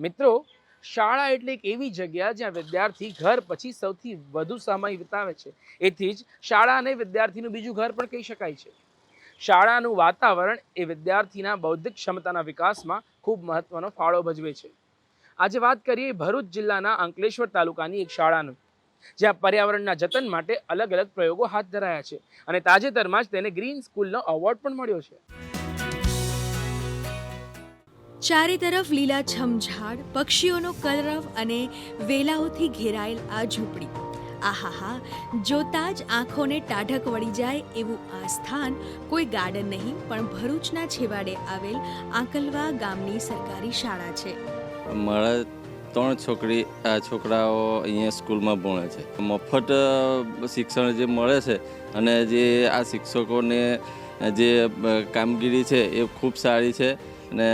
મિત્રો, શાળા એટલે એક એવી જગ્યા જ્યાં વિદ્યાર્થી ઘર પછી સૌથી વધુ સમય વિતાવે છે. એથી જ શાળાને વિદ્યાર્થીનું બીજું ઘર પણ કહી શકાય છે. શાળાનું વાતાવરણ એ વિદ્યાર્થીના બૌદ્ધિક ક્ષમતાના વિકાસમાં ખૂબ મહત્વનો ફાળો ભજવે છે. આજે વાત કરીએ ભરૂચ જિલ્લાના અંકલેશ્વર તાલુકાની એક શાળાનું, જ્યાં પર્યાવરણના જતન માટે અલગ અલગ પ્રયોગો હાથ ધરાયા છે અને તાજેતરમાં જ તેને ગ્રીન સ્કૂલનો એવોર્ડ પણ મળ્યો છે. ચારે તરફ લીલાછમ ઝાડ, પક્ષીઓનો કલરવ અને વેલાઓથી ઘેરાયેલ આ ઝૂંપડી. આહાહા, જોતા જ આંખોને ટાઢક વળી જાય એવું આ સ્થાન કોઈ ગાર્ડન નહીં, પણ ભરૂચના છેવાડે આવેલ આંકલવા ગામની સરકારી શાળા છે. મારા ત્રણ છોકરી, આ છોકરાઓ અહીંયા સ્કૂલમાં ભણે છે. મફત શિક્ષણ જે મળે છે અને જે આ શિક્ષકોને જે કામગીરી છે એ ખૂબ સારી છે. અને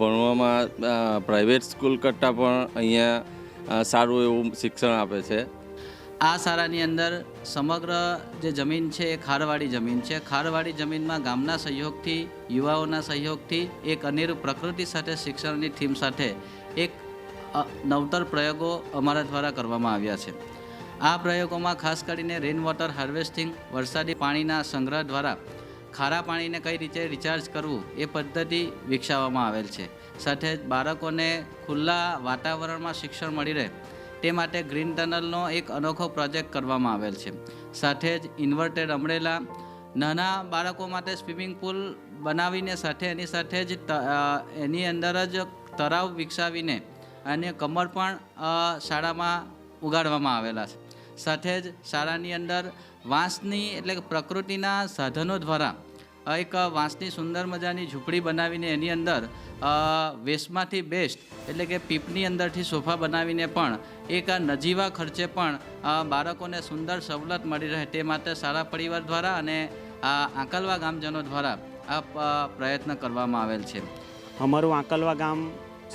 ભણવામાં પ્રાઇવેટ સ્કૂલ કરતાં પણ અહીંયા સારું એવું શિક્ષણ આપે છે. આ શાળાની અંદર સમગ્ર જે જમીન છે એ ખારવાળી જમીન છે. ખારવાળી જમીનમાં ગામના સહયોગથી, યુવાઓના સહયોગથી એક અનેરું પ્રકૃતિ સાથે શિક્ષણની થીમ સાથે એક નવતર પ્રયોગો અમારા દ્વારા કરવામાં આવ્યા છે. આ પ્રયોગોમાં ખાસ કરીને રેન વોટર હાર્વેસ્ટિંગ વરસાદી પાણીના સંગ્રહ દ્વારા ખારા પાણીને કઈ રીતે રિચાર્જ કરવું એ પદ્ધતિ વિકસાવવામાં આવેલ છે. સાથે જ બાળકોને ખુલ્લા વાતાવરણમાં શિક્ષણ મળી રહે તે માટે ગ્રીન ટનલનો એક અનોખો પ્રોજેક્ટ કરવામાં આવેલ છે. સાથે જ ઇન્વર્ટેડ અમરેલા નાના બાળકો માટે સ્વિમિંગ પુલ બનાવીને સાથે એની સાથે જ એની અંદર જ તળાવ વિકસાવીને અને કમર પણ શાળામાં ઉગાડવામાં આવેલા છે. સાથે જ શાળાની અંદર વાંસની એટલે કે પ્રકૃતિના સાધનો દ્વારા એક વાંસની સુંદર મજાની ઝૂંપડી બનાવીને એની અંદર વેસ્ટમાંથી બેસ્ટ એટલે કે પીપની અંદરથી સોફા બનાવીને પણ એક નજીવા ખર્ચે પણ બાળકોને સુંદર સવલત મળી રહે તે માટે સારા પરિવાર દ્વારા અને આંકલવા ગામજનો દ્વારા આ પ્રયત્ન કરવામાં આવેલ છે. અમારું આંકલવા ગામ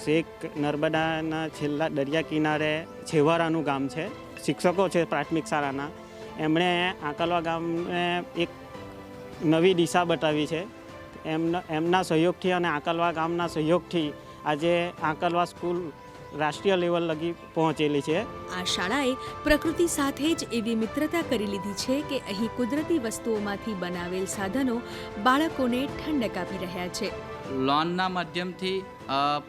શેખ નર્મદાના છેલ્લા દરિયા કિનારે છેવાડાનું ગામ છે. શિક્ષકો છે પ્રાથમિક શાળાના. એમણે આંકલવા ગામને એક નવી દિશા બતાવી છે. એમના એમના સહયોગથી અને આંકલવા ગામના સહયોગથી આજે આંકલવા સ્કૂલ રાષ્ટ્રીય લેવલ લગી પહોંચેલી છે. આ શાળાએ પ્રકૃતિ સાથે જ એવી મિત્રતા કરી લીધી છે કે અહીં કુદરતી વસ્તુઓમાંથી બનાવેલ સાધનો બાળકોને ઠંડક આપી રહ્યા છે. લોનના માધ્યમથી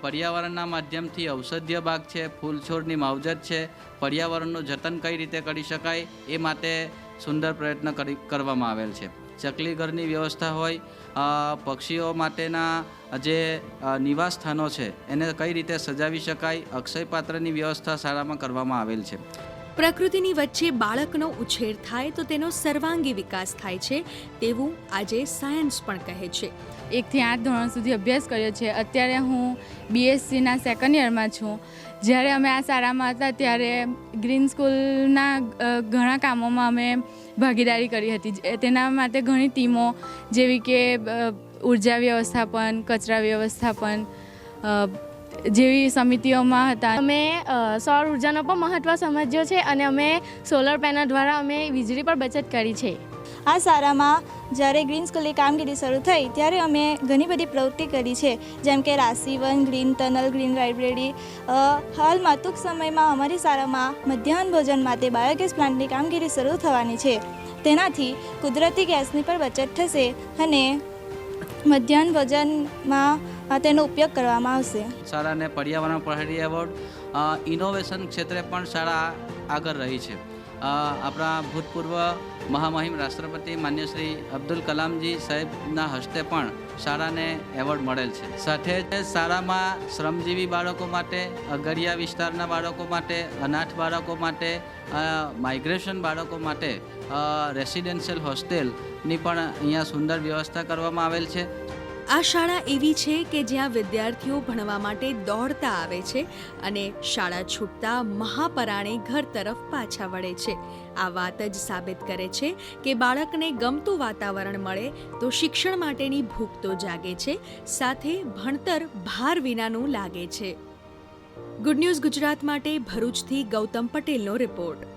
પર્યાવરણના માધ્યમથી ઔષધીય બાગ છે ફૂલ છોડની માવજત છે પર્યાવરણનું જતન કઈ રીતે કરી શકાય એ માટે સુંદર પ્રયત્ન કરી કરવામાં આવેલ છે. ચકલી ઘરની વ્યવસ્થા હોય પક્ષીઓ માટેના જે નિવાસ સ્થાનો છે, એને કઈ રીતે સજાવી શકાય, અક્ષય પાત્રની વ્યવસ્થા શાળામાં કરવામાં આવેલ છે. પ્રકૃતિની વચ્ચે બાળકનો ઉછેર થાય તો તેનો સર્વાંગી વિકાસ થાય છે તેવું આજે સાયન્સ પણ કહે છે. એકથી આઠ ધોરણ સુધી અભ્યાસ કર્યો છે. અત્યારે હું બીએસસીના સેકન્ડ યરમાં છું. જ્યારે અમે આ શાળામાં હતા ત્યારે ગ્રીન સ્કૂલના ઘણા કામોમાં અમે ભાગીદારી કરી હતી. તેના માટે ઘણી ટીમો જેવી કે ઊર્જા વ્યવસ્થાપન, કચરા વ્યવસ્થાપન જેવી સમિતિઓમાં હતા. અમે સૌર ઉર્જાનો પણ મહત્ત્વ સમજ્યો છે અને અમે સોલર પેનલ દ્વારા અમે વીજળી પર બચત કરી છે. આ શાળામાં જ્યારે ગ્રીન સ્કૂલની કામગીરી શરૂ થઈ ત્યારે અમે ઘણી બધી પ્રવૃત્તિ કરી છે. જેમ કે રાશિવન ગ્રીન ટનલ ગ્રીન લાઇબ્રેરી હાલમાં ટૂંક સમયમાં અમારી શાળામાં મધ્યાહન ભોજન માટે બાયોગેસ પ્લાન્ટની કામગીરી શરૂ થવાની છે. તેનાથી કુદરતી ગેસની પણ બચત થશે અને મધ્યાહન ભોજનમાં તેનો ઉપયોગ કરવામાં આવશે. શાળાને પર્યાવરણ પ્રહરી એવોર્ડ ઇનોવેશન ક્ષેત્રે પણ શાળા આગળ રહી છે. આપણા ભૂતપૂર્વ મહામહિમ રાષ્ટ્રપતિ માન્ય શ્રી અબ્દુલ કલામજી સાહેબના હસ્તે પણ શાળાને એવોર્ડ મળેલ છે. સાથે જ શાળામાં શ્રમજીવી બાળકો માટે, અગરિયા વિસ્તારના બાળકો માટે, અનાથ બાળકો માટે માઇગ્રેશન બાળકો માટે રેસિડેન્શિયલ હોસ્ટેલની પણ અહીંયા સુંદર વ્યવસ્થા કરવામાં આવેલ છે. આ શાળા એવી છે કે જ્યાં વિદ્યાર્થીઓ ભણવા માટે દોડતા આવે છે અને શાળા છૂટતા મહાપરાણે ઘર તરફ પાછા વળે છે. આ વાત જ સાબિત કરે છે કે બાળકને ગમતું વાતાવરણ મળે તો શિક્ષણ માટેની ભૂખ તો જાગે છે, સાથે ભણતર ભાર વિનાનું લાગે છે. ગુડ ન્યૂઝ ગુજરાત માટે ભરૂચથી ગૌતમ પટેલનો રિપોર્ટ